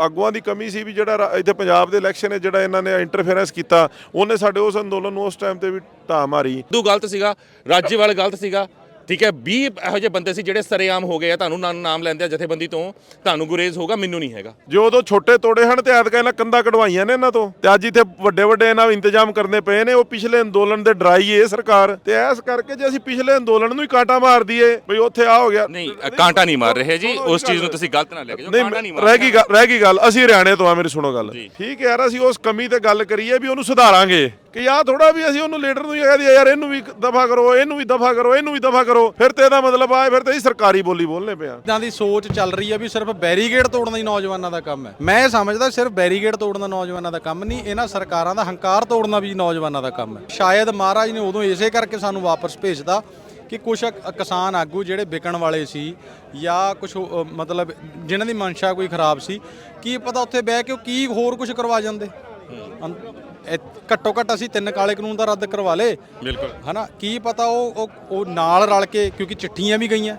ਆਗੂਆਂ ਦੀ ਕਮੀ ਸੀ ਵੀ ਜਿਹੜਾ ਰਾ- ਇੱਥੇ ਪੰਜਾਬ ਦੇ ਇਲੈਕਸ਼ਨ ਹੈ, ਜਿਹੜਾ ਇਹਨਾਂ ਨੇ ਇੰਟਰਫੇਰੈਂਸ ਕੀਤਾ, ਉਹਨੇ ਸਾਡੇ ਉਸ ਅੰਦੋਲਨ ਨੂੰ ਉਸ ਟਾਈਮ ਤੇ ਵੀ ਢਾਹ ਮਾਰੀ। ਸਿੱਧੂ ਗਲਤ ਸੀਗਾ ਰਾਜੇਵਾਲ ਗਲਤ ਸੀਗਾ ਠੀਕ ਹੈ 20 ਇਹੋ ਜਿਹੇ ਬੰਦੇ ਸੀ ਜਿਹੜੇ ਸਰੇਆਮ ਹੋ ਗਏ ਆ ਤੁਹਾਨੂੰ ਨਾ- ਨਾਮ ਲੈਂਦੇ ਆ ਜਥੇਬੰਦੀ ਤੋਂ ਤੁਹਾਨੂੰ ਗੁਰੇਜ਼ ਹੋਗਾ ਮੈਨੂੰ ਨਹੀਂ ਹੈਗਾ। ਜੇ ਉਦੋਂ ਛੋਟੇ ਤੋੜੇ ਹਨ ਤੇ ਐਤਕਾਂ ਇਹਨਾਂ ਕੰਧਾਂ ਕਢਵਾਈਆਂ ਨੇ ਇਹਨਾਂ ਤੋਂ ਤੇ ਅੱਜ ਇੱਥੇ ਵੱਡੇ ਵੱਡੇ ਇਹਨਾਂ ਇੰਤਜ਼ਾਮ ਕਰਨੇ ਪਏ ਨੇ ਉਹ ਪਿਛਲੇ ਅੰਦੋਲਨ ਦੇ ਡਰਾਈ ਏ ਸਰਕਾਰ ਤੇ ਐਸ ਕਰਕੇ ਜੇ ਅਸੀਂ ਪਿਛਲੇ ਅੰਦੋਲਨ ਨੂੰ ਹੀ ਕਾਟਾ ਮਾਰ ਦਈਏ ਬਈ ਉੱਥੇ ਆ ਹੋ ਗਿਆ। ਨਹੀਂ ਅ, ਕਾਂਟਾ ਨਹੀਂ ਮਾਰ ਰਹੇ ਜੀ ਉਸ ਚੀਜ਼ ਨੂੰ ਤੁਸੀਂ ਗਲਤ ਨਾ ਲੈ ਕੇ ਜਾਓ ਕਾਂਟਾ ਨਹੀਂ ਨਹੀਂ ਮਾਰ ਰਹਿ ਗਈ ਗੱਲ- ਰਹਿ ਗਈ ਗੱਲ ਅਸੀਂ ਹਰਿਆਣੇ ਤੋਂ ਆ ਮੇਰੀ ਸੁਣੋ ਗੱਲ। ਠੀਕ ਹੈ ਯਾਰ ਅਸੀਂ ਉਸ ਕਮੀ ਤੇ ਗੱਲ ਕਰੀਏ ਵੀ ਉਹਨੂੰ ਸੁਧਾਰਾਂਗੇ। ਕਿ ਯਾ ਥੋੜਾ ਵੀ ਅਸੀਂ ਉਹਨੂੰ ਲੀਡਰ ਨੂੰ ਹੀ ਕਹਿ ਯਾਰ ਇਹਨੂੰ ਵੀ ਦਫਾ ਕਰੋ, ਇਹਨੂੰ ਵੀ ਦਫਾ ਕਰੋ, ਇਹਨੂੰ ਵੀ ਦਫਾ ਕਰੋ। ਫਿਰ ਤੇ ਇਹਦਾ ਮਤਲਬ ਆਏ ਫਿਰ ਤੇ ਅਸੀਂ ਸਰਕਾਰੀ ਬੋਲੀ ਬੋਲਨੇ ਪਿਆ ਇਦਾਂ ਦੀ ਸੋਚ ਚੱਲ ਰਹੀ ਹੈ ਵੀ ਸਿਰਫ ਬੈਰੀਗੇਡ ਤੋੜਨਾ ਹੀ ਨੌਜਵਾਨਾਂ ਦਾ ਕੰਮ ਹੈ। ਮੈਂ ਇਹ ਸਮਝਦਾ ਸਿਰਫ ਬੈਰੀਗੇਡ ਤੋੜਨਾ ਨੌਜਵਾਨਾਂ ਦਾ ਕੰਮ ਨਹੀਂ, ਇਹਨਾਂ ਸਰਕਾਰਾਂ ਦਾ ਹੰਕਾਰ ਤੋੜਨਾ ਵੀ ਨੌਜਵਾਨਾਂ ਦਾ ਕੰਮ ਹੈ। ਸ਼ਾਇਦ ਮਹਾਰਾਜ ਨੇ ਉਦੋਂ ਇਸੇ ਕਰਕੇ ਸਾਨੂੰ ਵਾਪਸ ਭੇਜਦਾ ਕਿ ਕੁਝ ਕਿਸਾਨ ਆਗੂ ਜਿਹੜੇ ਵਿਕਣ ਵਾਲੇ ਸੀ ਜਾਂ ਕੁਝ ਮਤਲਬ ਜਿਨ੍ਹਾਂ ਦੀ ਮਨਸ਼ਾ ਕੋਈ ਖਰਾਬ ਸੀ, ਕੀ ਪਤਾ ਉੱਥੇ ਬਹਿ ਕੇ ਉਹ ਕੀ ਹੋਰ ਕੁਝ ਕਰਵਾ ਜਾਂਦੇ? ਘੱਟੋ ਘੱਟ ਅਸੀਂ ਤਿੰਨ ਕਾਲੇ ਕਾਨੂੰਨ ਦਾ ਰੱਦ ਕਰਵਾ ਲੇ ਬਿਲਕੁਲ। ਹਨਾ ਕੀ ਪਤਾ ਉਹ ਉਹ- ਉਹ ਨਾਲ ਰਲ ਕੇ ਕਿਉਂਕਿ ਚਿੱਠੀਆਂ ਵੀ ਗਈਆਂ।